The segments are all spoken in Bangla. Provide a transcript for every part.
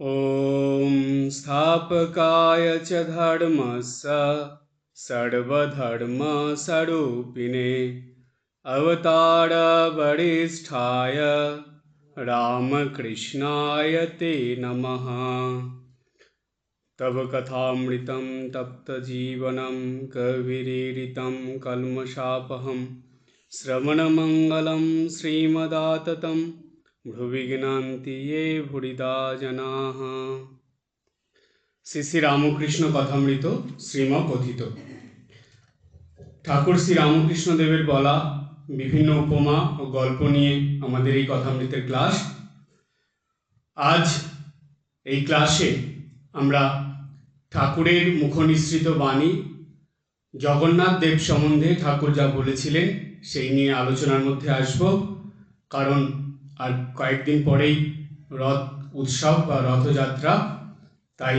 ॐ स्थापकाय च धर्मस्य सर्वधर्मस्वरूपिणे अवतारवरिष्ठाय रामकृष्णाय ते नमः। तव कथामृतं तप्तजीवनं कविरीरितं कल्मषापहं श्रवणमङ्गलं श्रीमदाततं ভুবি জ্ঞান্তি এ ভুরিদা জনাহ শ্রী শ্রী রামকৃষ্ণ কথামৃত শ্রীম কথিত ঠাকুর শ্রী রামকৃষ্ণ দেবের বলা বিভিন্ন উপমা ও গল্প নিয়ে আমাদের এই কথামৃতের ক্লাস। আজ এই ক্লাসে আমরা ঠাকুরের মুখনিসৃত বাণী, জগন্নাথ দেব সম্বন্ধে ঠাকুর যা বলেছিলেন সেই নিয়ে আলোচনার মধ্যে আসব। কারণ আর কয়েকদিন পরেই রথ উৎসব বা রথযাত্রা, তাই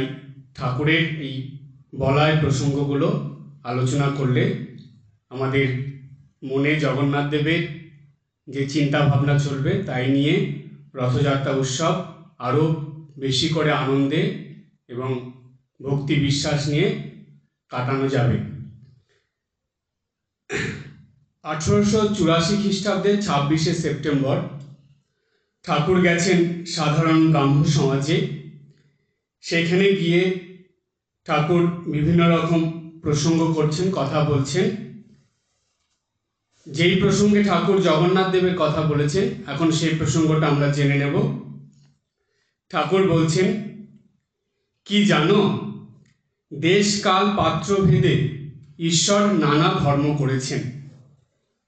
ঠাকুরের এই বলায় প্রসঙ্গগুলো আলোচনা করলে আমাদের মনে জগন্নাথ দেবের যে চিন্তা ভাবনা চলবে তাই নিয়ে রথযাত্রা উৎসব আরও বেশি করে আনন্দে এবং ভক্তি বিশ্বাস নিয়ে কাটানো যাবে। আঠেরোশো চুরাশি খ্রিস্টাব্দে ছাব্বিশে সেপ্টেম্বর ঠাকুর গেছেন সাধারণ ব্রাহ্ম সমাজে। সেখানে গিয়ে ঠাকুর বিভিন্ন রকম প্রসঙ্গ করছেন, কথা বলছেন। যেই প্রসঙ্গে ঠাকুর জগন্নাথ দেবের কথা বলেছেন, এখন সেই প্রসঙ্গটা আমরা জেনে নেব। ঠাকুর বলছেন, কি জানো, দেশকাল পাত্রভেদে ঈশ্বর নানা ধর্ম করেছেন।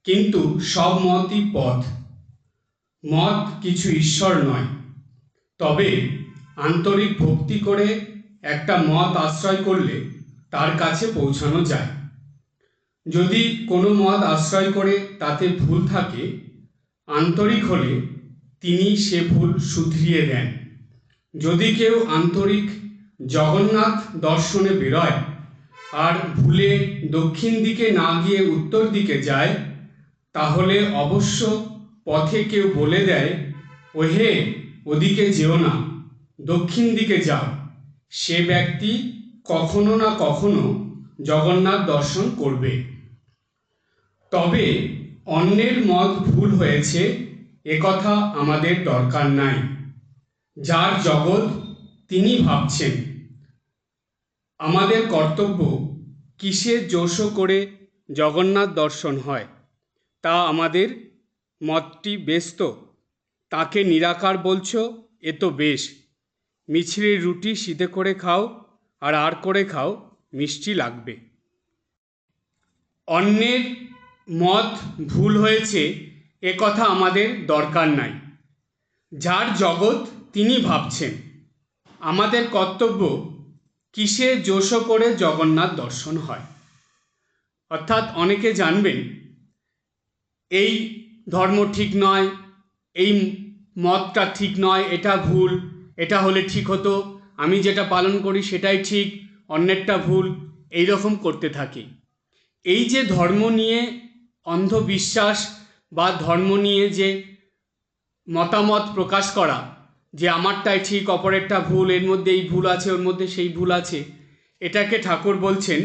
কিন্তু সব মতই পথ মত কিছু ঈশ্বর নয়। তবে আন্তরিক ভক্তি করে একটা মত আশ্রয় করলে তার কাছে পৌঁছানো যায়। যদি কোনো মত আশ্রয় করে তাতে ভুল থাকে, আন্তরিক হলে তিনি সে ভুল শুধরিয়ে দেন। যদি কেউ আন্তরিক জগন্নাথ দর্শনে বেরোয় আর ভুলে দক্ষিণ দিকে না গিয়ে উত্তর দিকে যায়, তাহলে অবশ্য পথে কেউ বলে দেয়, ওহে, ওদিকে যেও না, দক্ষিণ দিকে যাও। সে ব্যক্তি কখনো না কখনো জগন্নাথ দর্শন করবে। তবে অন্যের মত ভুল হয়েছে কথা আমাদের দরকার নাই। যার জগৎ তিনি ভাবছেন। আমাদের কর্তব্য কিসের জোশো করে জগন্নাথ দর্শন হয়, তা আমাদের মতটি বেশ তো। তাকে নিরাকার বলছো, এ তো বেশ। মিছরির রুটি সিধে করে খাও, আর আর করে খাও, মিষ্টি লাগবে। অন্যের মত ভুল হয়েছে, এ কথা আমাদের দরকার নাই। যার জগৎ তিনি ভাবছেন। আমাদের কর্তব্য কিসে জোশ করে জগন্নাথ দর্শন হয়। অর্থাৎ অনেকে জানবেন, এই ধর্ম ঠিক নয়, এই মতটা ঠিক নয়, এটা ভুল, এটা হলে ঠিক হতো। আমি যেটা পালন করি সেটাই ঠিক, অন্যেরটা ভুল এই রকম করতে থাকি। এই যে ধর্ম নিয়ে অন্ধবিশ্বাস বা ধর্ম নিয়ে যে মতামত প্রকাশ করা, যে আমারটাই ঠিক, অপরেরটা ভুল, এর মধ্যে এই ভুল আছে, ওর মধ্যে সেই ভুল আছে, এটাকে ঠাকুর বলছেন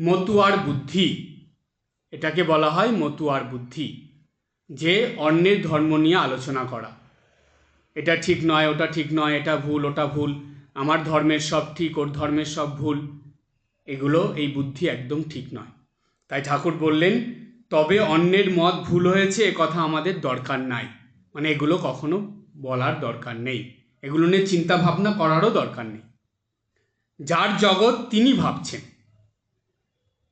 মতুয়ার বুদ্ধি। এটাকে বলা হয় মতুয়ার বুদ্ধি। যে অন্যের ধর্ম নিয়ে আলোচনা করা। এটা ঠিক নয়, ওটা ঠিক নয়, এটা ভুল, ওটা ভুল, আমার ধর্মের সব ঠিক, ওর ধর্মের সব ভুল, এগুলো, এই বুদ্ধি একদম ঠিক নয়। তাই ঠাকুর বললেন, তবে অন্যের মত ভুল হয়েছে, এ কথা আমাদের দরকার নাই। মানে এগুলো কখনো বলার দরকার নেই। এগুলো নিয়ে চিন্তা ভাবনা করারও দরকার নেই। যার জগৎ তিনি ভাবছেন।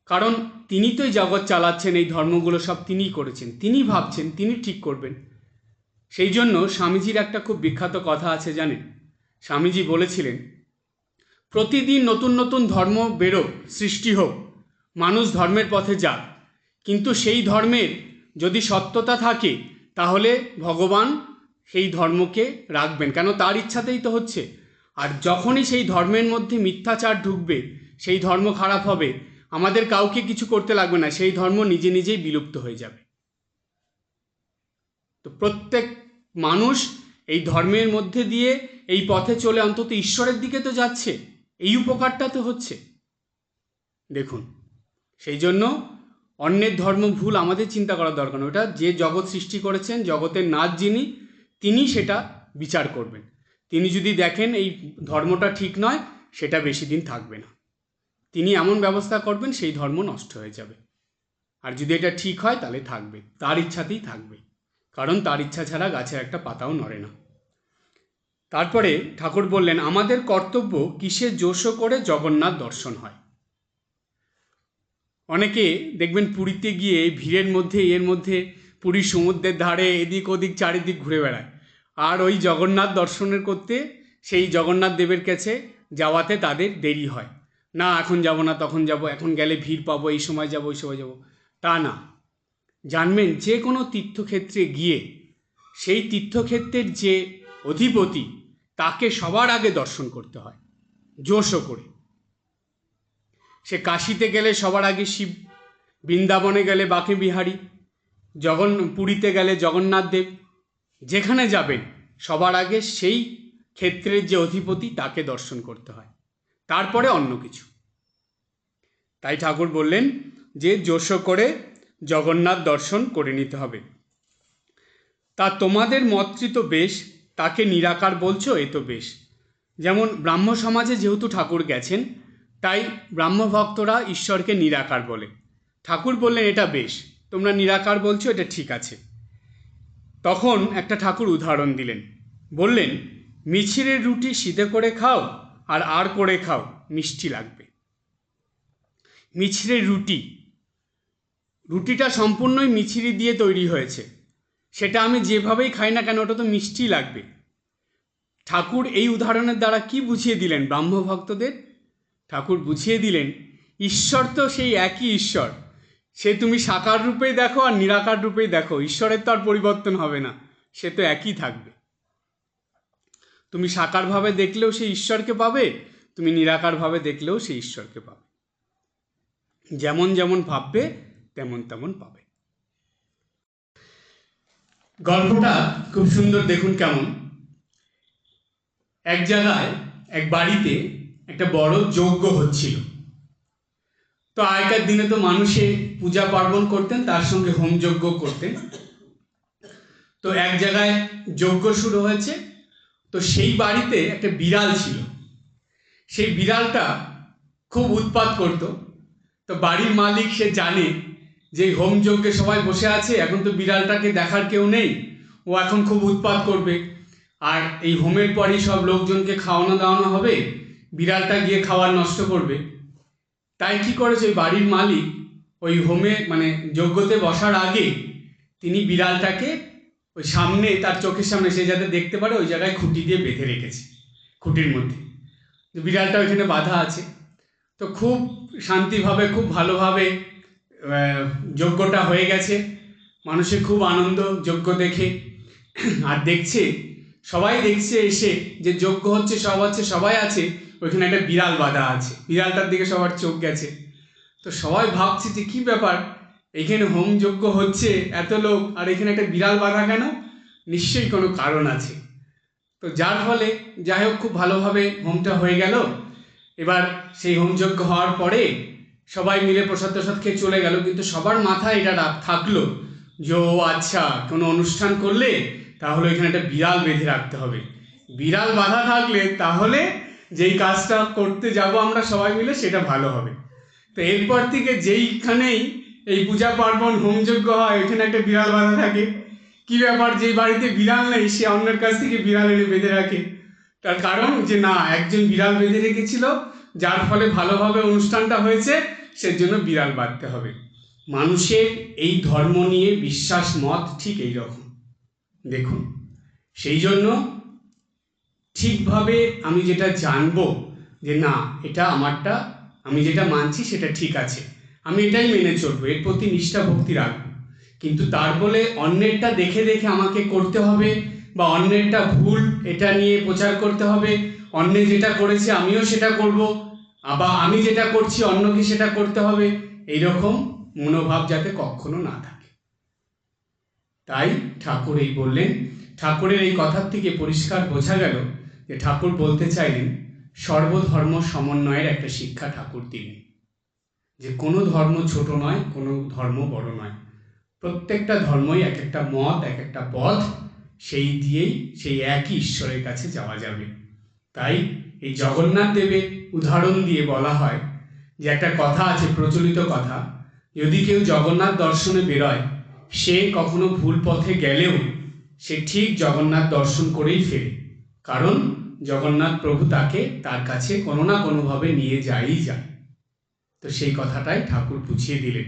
কারণ তিনি তো জগৎ চালাচ্ছেন, এই ধর্মগুলো সব তিনিই করেছেন। তিনি ভাবছেন, তিনি ঠিক করবেন। সেই জন্য স্বামীজির একটা খুব বিখ্যাত কথা আছে, জানেন? স্বামীজি বলেছিলেন, প্রতিদিন নতুন নতুন ধর্ম বেরোক সৃষ্টি হোক। মানুষ ধর্মের পথে যাক। কিন্তু সেই ধর্মের যদি সত্যতা থাকে, তাহলে ভগবান সেই ধর্মকে রাখবেন। কেন? তার ইচ্ছাতেই তো হচ্ছে। আর যখনই সেই ধর্মের মধ্যে মিথ্যাচার ঢুকবে, সেই ধর্ম খারাপ হবে আমাদের কাউকে কিছু করতে লাগবে না, সেই ধর্ম নিজে নিজেই বিলুপ্ত হয়ে যাবে। তো প্রত্যেক মানুষ এই ধর্মের মধ্যে দিয়ে এই পথে চলে অন্তত ঈশ্বরের দিকে তো যাচ্ছে, এই উপকারটা তো হচ্ছে। দেখুন, সেই জন্য অন্যের ধর্ম ভুল আমাদের চিন্তা করার দরকার ওটা যে জগৎ সৃষ্টি করেছেন, জগতের নাথ যিনি, তিনি সেটা বিচার করবেন। তিনি যদি দেখেন এই ধর্মটা ঠিক নয়, সেটা বেশি দিন থাকবে না। তিনি এমন ব্যবস্থা করবেন, সেই ধর্ম নষ্ট হয়ে যাবে। আর যদি এটা ঠিক হয়, তাহলে থাকবে। তার ইচ্ছাতেই থাকবে। কারণ তার ইচ্ছা ছাড়া গাছের একটা পাতাও নড়ে না। তারপরে ঠাকুর বললেন, আমাদের কর্তব্য কিসের জোশো করে জগন্নাথ দর্শন হয়? অনেকে দেখবেন পুরীতে গিয়ে ভিড়ের মধ্যে, এর মধ্যে পুরীর সমুদ্রের ধারে এদিক ওদিক, চারিদিক ঘুরে বেড়ায়। আর ওই জগন্নাথ দর্শনের করতে সেই জগন্নাথ দেবের কাছে যাওয়াতে তাদের দেরি হয়। না, এখন যাব না, তখন যাব, এখন গেলে ভিড় পাবো, এই সময় যাব, ওই সময় যাব। তা না। জানবেন, যে কোনো তীর্থক্ষেত্রে গিয়ে, সেই তীর্থক্ষেত্রের যে অধিপতি, তাকে সবার আগে দর্শন করতে হয় জোশও করে। সে কাশিতে গেলে সবার আগে শিব, বৃন্দাবনে গেলে বাকে বিহারী, জগন, পুরীতে গেলে জগন্নাথ দেব, যেখানে যাবেন, সবার আগে সেই ক্ষেত্রের যে অধিপতি, তাকে দর্শন করতে হয়। তারপরে অন্য কিছু। তাই ঠাকুর বললেন যে জোশ করে জগন্নাথ দর্শন করে নিতে হবে। তা তোমাদের মতটি তো বেশ, তাকে নিরাকার বলছো, এ তো বেশ। যেমন ব্রাহ্ম সমাজে যেহেতু ঠাকুর গেছেন, তাই ব্রাহ্ম ভক্তরা ঈশ্বরকে নিরাকার বলে। ঠাকুর বললেন, এটা বেশ, তোমরা নিরাকার বলছো, এটা ঠিক আছে। তখন একটা ঠাকুর উদাহরণ দিলেন। বললেন, মিছিরের রুটি সিধে করে খাও আর আর করে খাও, মিষ্টি লাগবে। মিছিরের রুটি। রুটিটা সম্পূর্ণই মিছিরি দিয়ে তৈরি হয়েছে। সেটা আমি যেভাবেই খাই না কেন ওটা তো মিষ্টি লাগবে। ঠাকুর এই উদাহরণের দ্বারা কি বুঝিয়ে দিলেন ব্রাহ্ম ভক্তদের ঠাকুর বুঝিয়ে দিলেন, ঈশ্বর তো সেই একই ঈশ্বর। সে তুমি সাকার রূপেই দেখো আর নিরাকার রূপেই দেখো। ঈশ্বরের তো আর পরিবর্তন হবে না। সে তো একই থাকবে। তুমি সাকারভাবে দেখলেও সেই ঈশ্বরকে পাবে, তুমি নিরাকারভাবে দেখলেও সেই ঈশ্বরকে পাবে। যেমন যেমন ভাববে, তেমন তেমন পাবে। গল্পটা খুব সুন্দর, দেখুন কেমন। এক জায়গায়, এক বাড়িতে একটা বড় যজ্ঞ হচ্ছিল। তো আগেকার দিনে তো মানুষে পূজা পার্বণ করতেন, তার সঙ্গে হোমযজ্ঞ করতেন। তো এক জায়গায় যজ্ঞ শুরু হয়েছে তো সেই বাড়িতে একটা বিড়াল ছিল। সেই বিড়ালটা খুব উৎপাত করত। তো বাড়ির মালিক সে জানে যে এই হোমযজ্ঞে সবাই বসে আছে, এখন তো বিড়ালটাকে দেখার কেউ নেই। ও এখন খুব উৎপাত করবে। আর এই হোমের পরই সব লোকজনকে খাওয়ানো দাওয়ানো হবে। বিড়ালটা গিয়ে খাবার নষ্ট করবে। তাই কি করেছে বাড়ির মালিক? ওই হোমে মানে যজ্ঞতে বসার আগে তিনি বিড়ালটাকে ওই সামনে, তার চোখের সামনে সে যাতে দেখতে পারে, ওই জায়গায় খুঁটি দিয়ে বেঁধে রেখেছে, খুঁটির মধ্যে। বিড়ালটা ওইখানে বাধা আছে। তো খুব শান্তিভাবে, খুব ভালোভাবে যজ্ঞটা হয়ে গেছে। মানুষের খুব আনন্দ, যজ্ঞ দেখে। আর দেখছে, সবাই দেখছে এসে যে যজ্ঞ হচ্ছে, সব হচ্ছে, সবাই আছে, ওইখানে একটা বিড়াল বাঁধা আছে। বিড়ালটার দিকে সবার চোখ গেছে। তো সবাই ভাবছে যে কী ব্যাপার? এখানে হোম যজ্ঞ হচ্ছে এত লোক, আর এখানে একটা বিড়াল বাঁধা কেন? নিশ্চয়ই কোনো কারণ আছে। তো যার ফলে, যাই হোক, খুব ভালোভাবে হোমটা হয়ে গেল। এবার সেই হোমযজ্ঞ হওয়ার পরে সবাই মিলে প্রসাদ প্রসাদ খেয়ে চলে গেল। কিন্তু সবার মাথায় এটা থাকল যে, ও আচ্ছা কোনো অনুষ্ঠান করলে তাহলে এখানে একটা বিড়াল বেঁধে রাখতে হবে। বিড়াল বাঁধা থাকলে তাহলে যেই কাজটা করতে যাব আমরা সবাই মিলে, সেটা ভালো হবে। তো এরপর থেকে যেইখানেই এই পূজা পার্বণ হোমযজ্ঞ হয় ওইখানে একটা বিড়াল বাঁধা থাকে। কি ব্যাপার, যেই বাড়িতে বিড়াল নেই, সে অন্যের কাছ থেকে বিড়াল এনে বেঁধে রাখে। তার কারণ যে না, একজন বিড়াল বেঁধে রেখেছিল, যার ফলে ভালোভাবে অনুষ্ঠানটা হয়েছে, সেজন্য বিড়াল বাঁধতে হবে। মানুষের এই ধর্ম নিয়ে বিশ্বাস মত ঠিক এই রকম দেখুন, সেই জন্য ঠিকভাবে আমি যেটা জানব যে না, এটা আমারটা, আমি যেটা মানছি সেটা ঠিক আছে। আমি এটাই মেনে চলবো, এর প্রতি নিষ্ঠা, ভক্তি রাখব। কিন্তু তার বলে অন্যেরটা দেখে দেখে আমাকে করতে হবে, বা অন্যেরটা ভুল, এটা নিয়ে প্রচার করতে হবে, অন্যে যেটা করেছে আমিও সেটা করব, আবার আমি যেটা করছি অন্যকে সেটা করতে হবে, এইরকম মনোভাব যাতে কখনো না থাকে। তাই ঠাকুর এই বললেন, ঠাকুরের এই কথার থেকে পরিষ্কার বোঝা গেল যে ঠাকুর বলতে চাইলেন, সর্বধর্ম সমন্বয়ের একটা শিক্ষা ঠাকুর দিলেন। যে কোনো ধর্ম ছোট নয়, কোনো ধর্ম বড় নয়। প্রত্যেকটা ধর্মই এক একটা মত এক একটা পথ, সেই দিয়েই, সেই একই ঈশ্বরের কাছে যাওয়া যাবে। তাই এই জগন্নাথ দেবের উদাহরণ দিয়ে বলা হয় যে একটা কথা আছে, প্রচলিত কথা, যদি কেউ জগন্নাথ দর্শনে বেরোয়, সে কখনো ভুল পথে গেলেও সে ঠিক জগন্নাথ দর্শন করেই ফেরে। কারণ জগন্নাথ প্রভু তাকে তার কাছে কোনো না কোনোভাবে নিয়ে যায়ই যায়। তো সেই কথাটাই ঠাকুর বুঝিয়ে দিলেন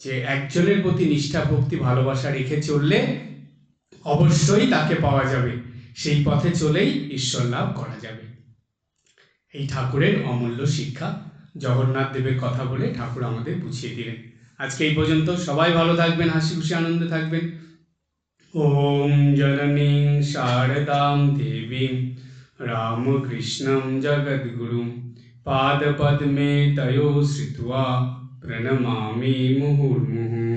যে একজনের প্রতি নিষ্ঠা, ভক্তি, ভালোবাসা রেখে চললে অবশ্যই তাকে পাওয়া যাবে। সেই পথে চলেই ঈশ্বর লাভ করা যাবে। এই ঠাকুরের অমূল্য শিক্ষা জগন্নাথ দেবের কথা বলে ঠাকুর আমাদের বুঝিয়ে দিলেন। আজকে এই পর্যন্ত সবাই ভালো থাকবেন, হাসি খুশি, আনন্দে থাকবেন। ওম জননীং শারদাম দেবীং রামকৃষ্ণম জগদ্গুরুম पादपद्मे तयो श्रित्वा प्रणमामि मुहुर्मुहुः।